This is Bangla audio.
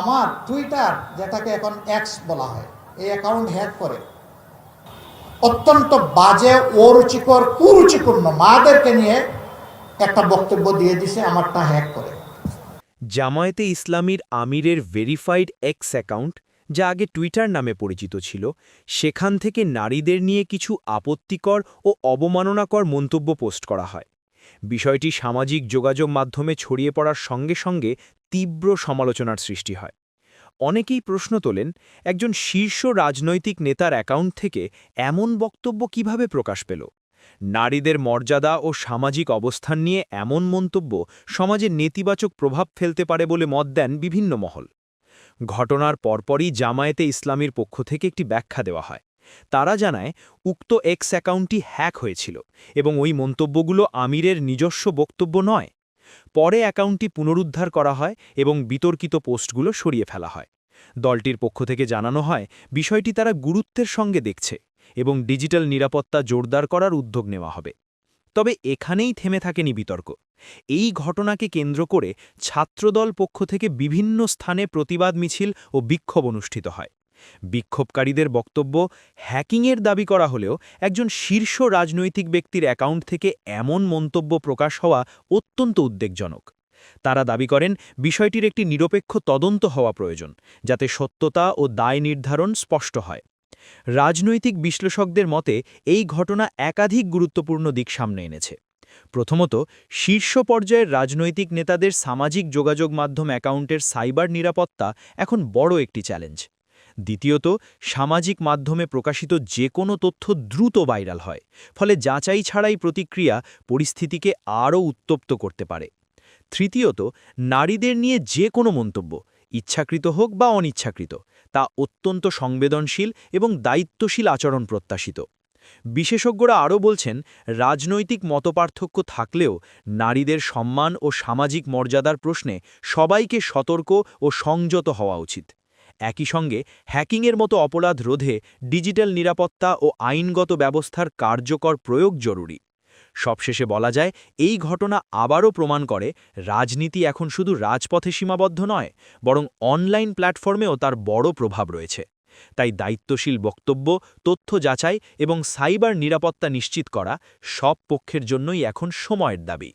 আমার টুইটার যেটাকে এখন এক্স বলা হয়, এই অ্যাকাউন্ট হ্যাক করে। অত্যন্ত বাজে, অরুচিকর, কুরুচিপূর্ণ মাদেরকে নিয়ে একটা বক্তব্য দিয়ে দিছে, আমারটা হ্যাক করে। জামায়াতে ইসলামীর আমিরের ভেরিফাইড এক্স অ্যাকাউন্ট যা আগে টুইটার নামে পরিচিত ছিল, সেখান থেকে নারীদের নিয়ে কিছু আপত্তিকর ও অবমাননাকর মন্তব্য পোস্ট করা হয়। বিষয়টি সামাজিক যোগাযোগ মাধ্যমে ছড়িয়ে পড়ার সঙ্গে সঙ্গে তীব্র সমালোচনার সৃষ্টি হয়। অনেকেই প্রশ্ন তোলেন, একজন শীর্ষ রাজনৈতিক নেতার অ্যাকাউন্ট থেকে এমন বক্তব্য কীভাবে প্রকাশ পেল? নারীদের মর্যাদা ও সামাজিক অবস্থান নিয়ে এমন মন্তব্য সমাজে নেতিবাচক প্রভাব ফেলতে পারে বলে মত দেন বিভিন্ন মহল। ঘটনার পরপরই জামায়েতে ইসলামীর পক্ষ থেকে একটি ব্যাখ্যা দেওয়া হয়। তারা জানায়, উক্ত এক্স অ্যাকাউন্টটি হ্যাক হয়েছিল এবং ওই মন্তব্যগুলো আমিরের নিজস্ব বক্তব্য নয়। পরে অ্যাকাউন্টটি পুনরুদ্ধার করা হয় এবং বিতর্কিত পোস্টগুলো সরিয়ে ফেলা হয়। দলটির পক্ষ থেকে জানানো হয়, বিষয়টি তারা গুরুত্বের সঙ্গে দেখছে এবং ডিজিটাল নিরাপত্তা জোরদার করার উদ্যোগ নেওয়া হবে। তবে এখানেই থেমে থাকেনি বিতর্ক। এই ঘটনাকে কেন্দ্র করে ছাত্রদল পক্ষ থেকে বিভিন্ন স্থানে প্রতিবাদ মিছিল ও বিক্ষোভ অনুষ্ঠিত হয়। বিক্ষোভকারীদের বক্তব্য হ্যাকিংয়ের দাবি করা হলেও একজন শীর্ষ রাজনৈতিক ব্যক্তির অ্যাকাউন্ট থেকে এমন মন্তব্য প্রকাশ হওয়া অত্যন্ত উদ্বেগজনক। তারা দাবি করেন, বিষয়টির একটি নিরপেক্ষ তদন্ত হওয়া প্রয়োজন, যাতে সত্যতা ও দায় নির্ধারণ স্পষ্ট হয়। রাজনৈতিক বিশ্লেষকদের মতে, এই ঘটনা একাধিক গুরুত্বপূর্ণ দিক সামনে এনেছে। প্রথমত, শীর্ষ পর্যায়ের রাজনৈতিক নেতাদের সামাজিক যোগাযোগ মাধ্যম অ্যাকাউন্টের সাইবার নিরাপত্তা এখন বড় একটি চ্যালেঞ্জ। দ্বিতীয়ত, সামাজিক মাধ্যমে প্রকাশিত যে কোনো তথ্য দ্রুত ভাইরাল হয়, ফলে যাচাই ছাড়াই প্রতিক্রিয়া পরিস্থিতিকে আরও উত্তপ্ত করতে পারে। তৃতীয়ত, নারীদের নিয়ে যে কোনো মন্তব্য, ইচ্ছাকৃত হোক বা অনিচ্ছাকৃত, তা অত্যন্ত সংবেদনশীল এবং দায়িত্বশীল আচরণ প্রত্যাশিত। বিশেষজ্ঞরা আরও বলছেন, রাজনৈতিক মতপার্থক্য থাকলেও নারীদের সম্মান ও সামাজিক মর্যাদার প্রশ্নে সবাইকে সতর্ক ও সংযত হওয়া উচিত। একই সঙ্গে হ্যাকিংয়ের মতো অপরাধ রোধে ডিজিটাল নিরাপত্তা ও আইনগত ব্যবস্থার কার্যকর প্রয়োগ জরুরি। সবশেষে বলা যায়, এই ঘটনা আবারও প্রমাণ করে রাজনীতি এখন শুধু রাজপথে সীমাবদ্ধ নয়, বরং অনলাইন প্ল্যাটফর্মেও তার বড় প্রভাব রয়েছে। তাই দায়িত্বশীল বক্তব্য, তথ্য যাচাই এবং সাইবার নিরাপত্তা নিশ্চিত করা সব পক্ষের জন্যই এখন সময়ের দাবি।